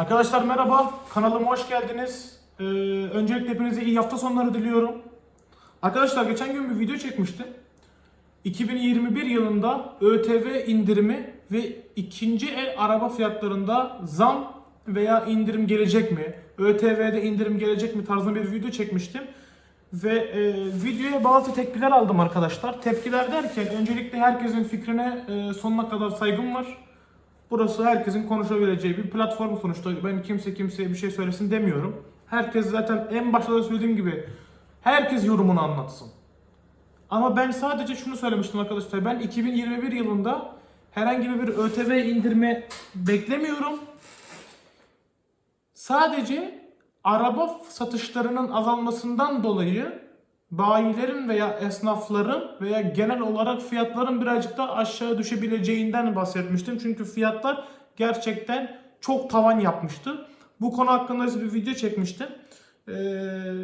Arkadaşlar merhaba, kanalıma hoş geldiniz. Ee, öncelikle hepinize iyi hafta sonları diliyorum. Arkadaşlar geçen gün bir video çekmiştim. 2021 yılında ÖTV indirimi ve ikinci el araba fiyatlarında zam veya indirim gelecek mi? ÖTV'de indirim gelecek mi tarzında bir video çekmiştim. Ve e, videoya bazı tepkiler aldım arkadaşlar. Tepkiler derken öncelikle herkesin fikrine e, sonuna kadar saygım var. Burası herkesin konuşabileceği bir platform sonuçta. Ben kimse kimseye bir şey söylesin demiyorum. Herkes zaten en başta da söylediğim gibi herkes yorumunu anlatsın. Ama ben sadece şunu söylemiştim arkadaşlar. Ben 2021 yılında herhangi bir ÖTV indirme beklemiyorum. Sadece araba satışlarının azalmasından dolayı bayilerin veya esnafların veya genel olarak fiyatların birazcık da aşağı düşebileceğinden bahsetmiştim. Çünkü fiyatlar gerçekten çok tavan yapmıştı. Bu konu hakkında bir video çekmiştim. Ee,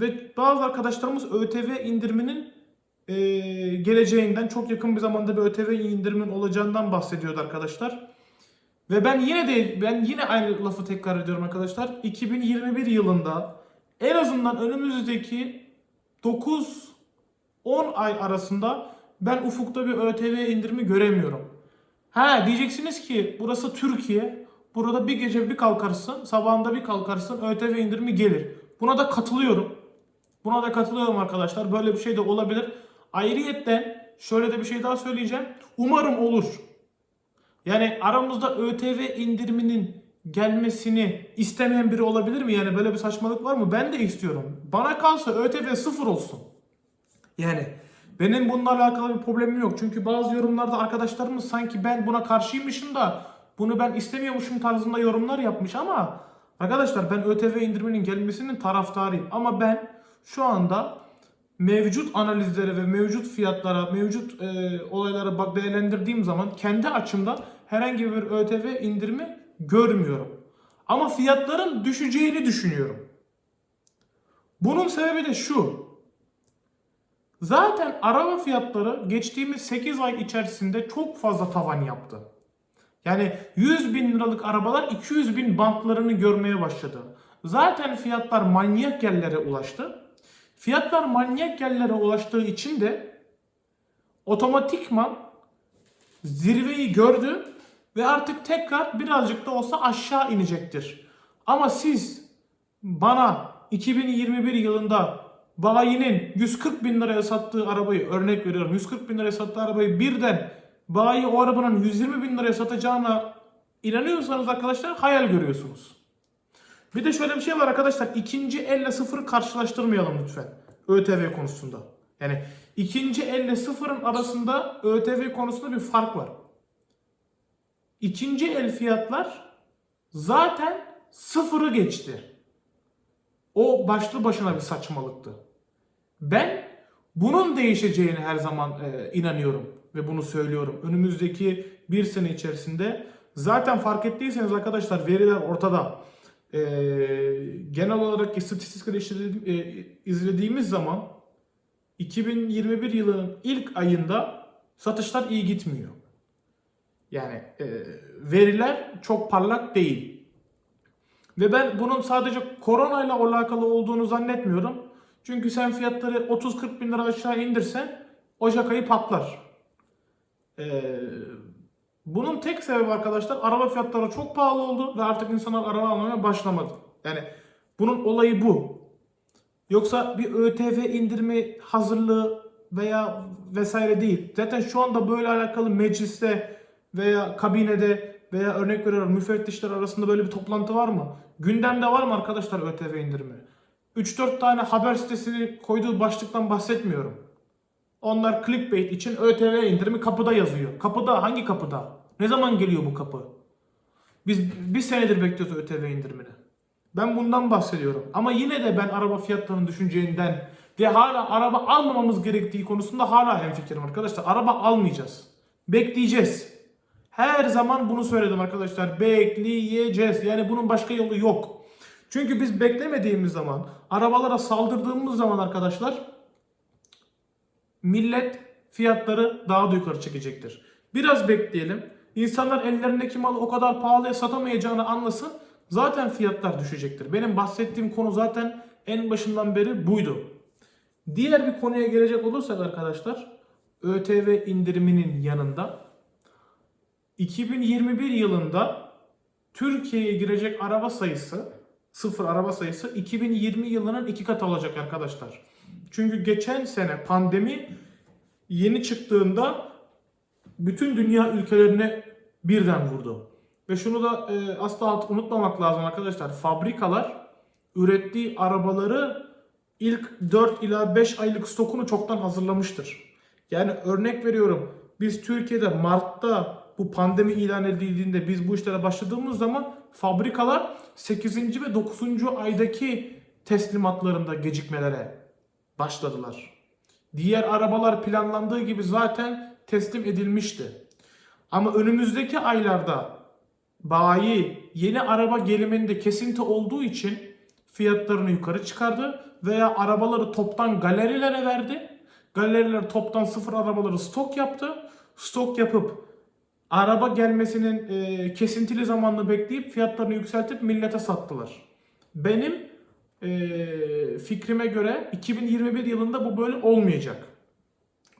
ve bazı arkadaşlarımız ÖTV indiriminin e, geleceğinden çok yakın bir zamanda bir ÖTV indirimin olacağından bahsediyordu arkadaşlar. Ve ben yine de ben yine aynı lafı tekrar ediyorum arkadaşlar. 2021 yılında en azından önümüzdeki 9 10 ay arasında ben ufukta bir ÖTV indirimi göremiyorum. Ha diyeceksiniz ki burası Türkiye. Burada bir gece bir kalkarsın, sabahında bir kalkarsın ÖTV indirimi gelir. Buna da katılıyorum. Buna da katılıyorum arkadaşlar. Böyle bir şey de olabilir. Ayrıyetten şöyle de bir şey daha söyleyeceğim. Umarım olur. Yani aramızda ÖTV indiriminin gelmesini istemeyen biri olabilir mi? Yani böyle bir saçmalık var mı? Ben de istiyorum. Bana kalsa ÖTV sıfır olsun. Yani benim bununla alakalı bir problemim yok. Çünkü bazı yorumlarda arkadaşlarımız sanki ben buna karşıymışım da bunu ben istemiyormuşum tarzında yorumlar yapmış ama arkadaşlar ben ÖTV indiriminin gelmesinin taraftarıyım. Ama ben şu anda mevcut analizlere ve mevcut fiyatlara, mevcut e, olaylara bak değerlendirdiğim zaman kendi açımdan herhangi bir ÖTV indirimi görmüyorum. Ama fiyatların düşeceğini düşünüyorum. Bunun sebebi de şu. Zaten araba fiyatları geçtiğimiz 8 ay içerisinde çok fazla tavan yaptı. Yani 100 bin liralık arabalar 200 bin bantlarını görmeye başladı. Zaten fiyatlar manyak yerlere ulaştı. Fiyatlar manyak yerlere ulaştığı için de otomatikman zirveyi gördü ve artık tekrar birazcık da olsa aşağı inecektir. Ama siz bana 2021 yılında bayinin 140 bin liraya sattığı arabayı örnek veriyorum 140 bin liraya sattığı arabayı birden bayi o arabanın 120 bin liraya satacağına inanıyorsanız arkadaşlar hayal görüyorsunuz. Bir de şöyle bir şey var arkadaşlar. ikinci elle sıfırı karşılaştırmayalım lütfen. ÖTV konusunda. Yani ikinci elle sıfırın arasında ÖTV konusunda bir fark var. İkinci el fiyatlar zaten sıfırı geçti. O başlı başına bir saçmalıktı. Ben bunun değişeceğine her zaman e, inanıyorum ve bunu söylüyorum. Önümüzdeki bir sene içerisinde zaten fark ettiyseniz arkadaşlar veriler ortada. E, genel olarak istatistikleri e, izlediğimiz zaman 2021 yılının ilk ayında satışlar iyi gitmiyor. Yani e, veriler çok parlak değil. Ve ben bunun sadece koronayla alakalı olduğunu zannetmiyorum. Çünkü sen fiyatları 30-40 bin lira aşağı indirsen Ocak ayı patlar. Ee, bunun tek sebebi arkadaşlar araba fiyatları çok pahalı oldu ve artık insanlar araba almaya başlamadı. Yani bunun olayı bu. Yoksa bir ÖTV indirimi hazırlığı veya vesaire değil. Zaten şu anda böyle alakalı mecliste veya kabinede veya örnek veriyorum müfettişler arasında böyle bir toplantı var mı? Gündemde var mı arkadaşlar ÖTV indirimi? 3-4 tane haber sitesini koyduğu başlıktan bahsetmiyorum. Onlar clickbait için ÖTV indirimi kapıda yazıyor. Kapıda hangi kapıda? Ne zaman geliyor bu kapı? Biz bir senedir bekliyoruz ÖTV indirimini. Ben bundan bahsediyorum. Ama yine de ben araba fiyatlarının düşüneceğinden ve hala araba almamamız gerektiği konusunda hala hemfikirim arkadaşlar. Araba almayacağız. Bekleyeceğiz. Her zaman bunu söyledim arkadaşlar. Bekleyeceğiz. Yani bunun başka yolu yok. Çünkü biz beklemediğimiz zaman, arabalara saldırdığımız zaman arkadaşlar millet fiyatları daha da yukarı çekecektir. Biraz bekleyelim. İnsanlar ellerindeki malı o kadar pahalıya satamayacağını anlasın. zaten fiyatlar düşecektir. Benim bahsettiğim konu zaten en başından beri buydu. Diğer bir konuya gelecek olursak arkadaşlar, ÖTV indiriminin yanında 2021 yılında Türkiye'ye girecek araba sayısı, sıfır araba sayısı 2020 yılının iki katı olacak arkadaşlar. Çünkü geçen sene pandemi yeni çıktığında bütün dünya ülkelerine birden vurdu. Ve şunu da e, asla unutmamak lazım arkadaşlar. Fabrikalar ürettiği arabaları ilk 4 ila 5 aylık stokunu çoktan hazırlamıştır. Yani örnek veriyorum biz Türkiye'de Mart'ta bu pandemi ilan edildiğinde biz bu işlere başladığımız zaman fabrikalar 8. ve 9. aydaki teslimatlarında gecikmelere başladılar. Diğer arabalar planlandığı gibi zaten teslim edilmişti. Ama önümüzdeki aylarda bayi yeni araba geliminde kesinti olduğu için fiyatlarını yukarı çıkardı veya arabaları toptan galerilere verdi. Galeriler toptan sıfır arabaları stok yaptı. Stok yapıp araba gelmesinin e, kesintili zamanını bekleyip fiyatlarını yükseltip millete sattılar. Benim e, fikrime göre 2021 yılında bu böyle olmayacak.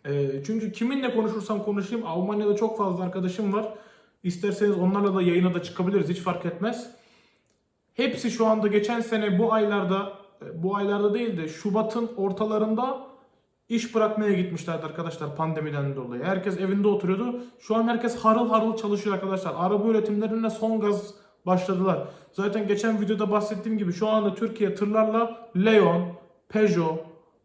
E, çünkü kiminle konuşursam konuşayım Almanya'da çok fazla arkadaşım var. İsterseniz onlarla da yayına da çıkabiliriz hiç fark etmez. Hepsi şu anda geçen sene bu aylarda e, bu aylarda değil de Şubat'ın ortalarında iş bırakmaya gitmişlerdi arkadaşlar pandemiden dolayı. Herkes evinde oturuyordu. Şu an herkes harıl harıl çalışıyor arkadaşlar. Araba üretimlerine son gaz başladılar. Zaten geçen videoda bahsettiğim gibi şu anda Türkiye tırlarla Leon, Peugeot,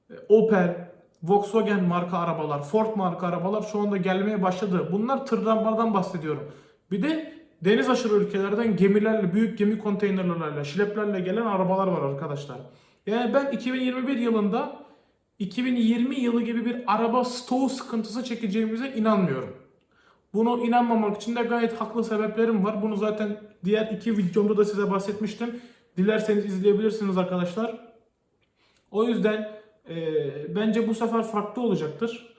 e, Opel, Volkswagen marka arabalar, Ford marka arabalar şu anda gelmeye başladı. Bunlar tırlardan bahsediyorum. Bir de deniz aşırı ülkelerden gemilerle, büyük gemi konteynerlerle, şileplerle gelen arabalar var arkadaşlar. Yani ben 2021 yılında 2020 yılı gibi bir araba stoğu sıkıntısı çekeceğimize inanmıyorum. Bunu inanmamak için de gayet haklı sebeplerim var. Bunu zaten diğer iki videomda da size bahsetmiştim. Dilerseniz izleyebilirsiniz arkadaşlar. O yüzden e, bence bu sefer farklı olacaktır.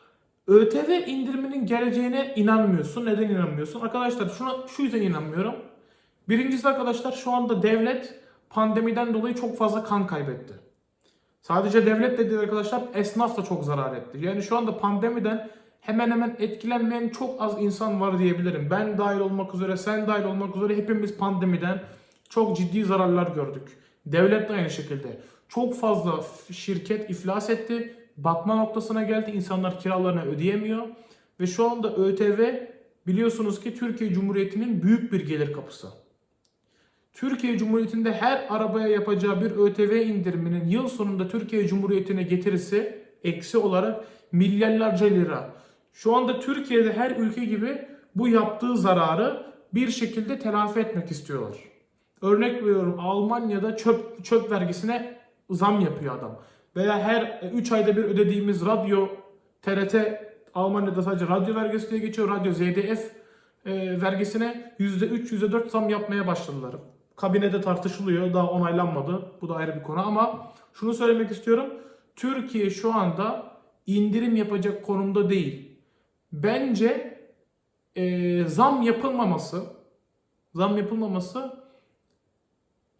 ÖTV indiriminin geleceğine inanmıyorsun. Neden inanmıyorsun? Arkadaşlar şuna şu yüzden inanmıyorum. Birincisi arkadaşlar şu anda devlet pandemiden dolayı çok fazla kan kaybetti. Sadece devlet de değil arkadaşlar esnaf da çok zarar etti. Yani şu anda pandemiden hemen hemen etkilenmeyen çok az insan var diyebilirim. Ben dahil olmak üzere, sen dahil olmak üzere hepimiz pandemiden çok ciddi zararlar gördük. Devlet de aynı şekilde. Çok fazla şirket iflas etti. Batma noktasına geldi. İnsanlar kiralarını ödeyemiyor. Ve şu anda ÖTV biliyorsunuz ki Türkiye Cumhuriyeti'nin büyük bir gelir kapısı. Türkiye Cumhuriyeti'nde her arabaya yapacağı bir ÖTV indiriminin yıl sonunda Türkiye Cumhuriyeti'ne getirisi eksi olarak milyarlarca lira. Şu anda Türkiye'de her ülke gibi bu yaptığı zararı bir şekilde telafi etmek istiyorlar. Örnek veriyorum Almanya'da çöp çöp vergisine zam yapıyor adam. Veya her 3 ayda bir ödediğimiz radyo TRT Almanya'da sadece radyo vergisi diye geçiyor. Radyo ZDF e, vergisine %3 %4 zam yapmaya başladılar. Kabinede tartışılıyor. Daha onaylanmadı. Bu da ayrı bir konu ama şunu söylemek istiyorum. Türkiye şu anda indirim yapacak konumda değil. Bence e, zam yapılmaması zam yapılmaması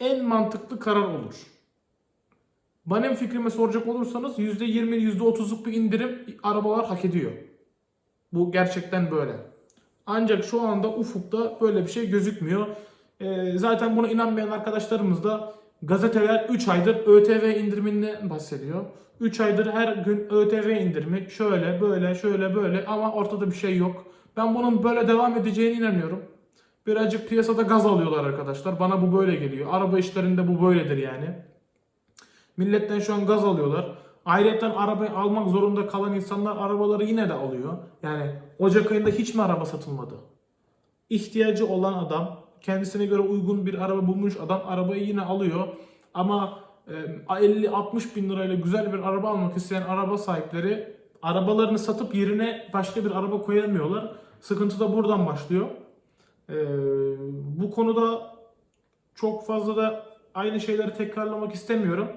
en mantıklı karar olur. Benim fikrime soracak olursanız %20 %30'luk bir indirim arabalar hak ediyor. Bu gerçekten böyle. Ancak şu anda ufukta böyle bir şey gözükmüyor. Ee, zaten buna inanmayan arkadaşlarımız da gazeteler 3 aydır ÖTV indiriminle bahsediyor. 3 aydır her gün ÖTV indirimi şöyle böyle şöyle böyle ama ortada bir şey yok. Ben bunun böyle devam edeceğine inanıyorum. Birazcık piyasada gaz alıyorlar arkadaşlar. Bana bu böyle geliyor. Araba işlerinde bu böyledir yani. Milletten şu an gaz alıyorlar. Ayrıca arabayı almak zorunda kalan insanlar arabaları yine de alıyor. Yani Ocak ayında hiç mi araba satılmadı? İhtiyacı olan adam, kendisine göre uygun bir araba bulmuş adam arabayı yine alıyor. Ama 50-60 bin lirayla güzel bir araba almak isteyen araba sahipleri arabalarını satıp yerine başka bir araba koyamıyorlar. Sıkıntı da buradan başlıyor. Ee, bu konuda çok fazla da aynı şeyleri tekrarlamak istemiyorum.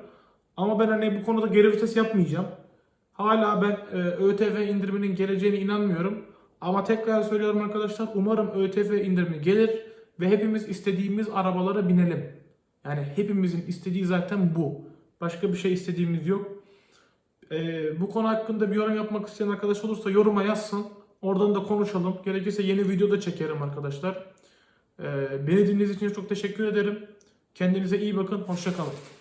Ama ben hani bu konuda geri vites yapmayacağım. Hala ben e, ÖTV indiriminin geleceğine inanmıyorum. Ama tekrar söylüyorum arkadaşlar umarım ÖTV indirimi gelir ve hepimiz istediğimiz arabalara binelim. Yani hepimizin istediği zaten bu. Başka bir şey istediğimiz yok. Ee, bu konu hakkında bir yorum yapmak isteyen arkadaş olursa yoruma yazsın. Oradan da konuşalım. Gerekirse yeni video da çekerim arkadaşlar. Ee, beni dinlediğiniz için çok teşekkür ederim. Kendinize iyi bakın. Hoşçakalın.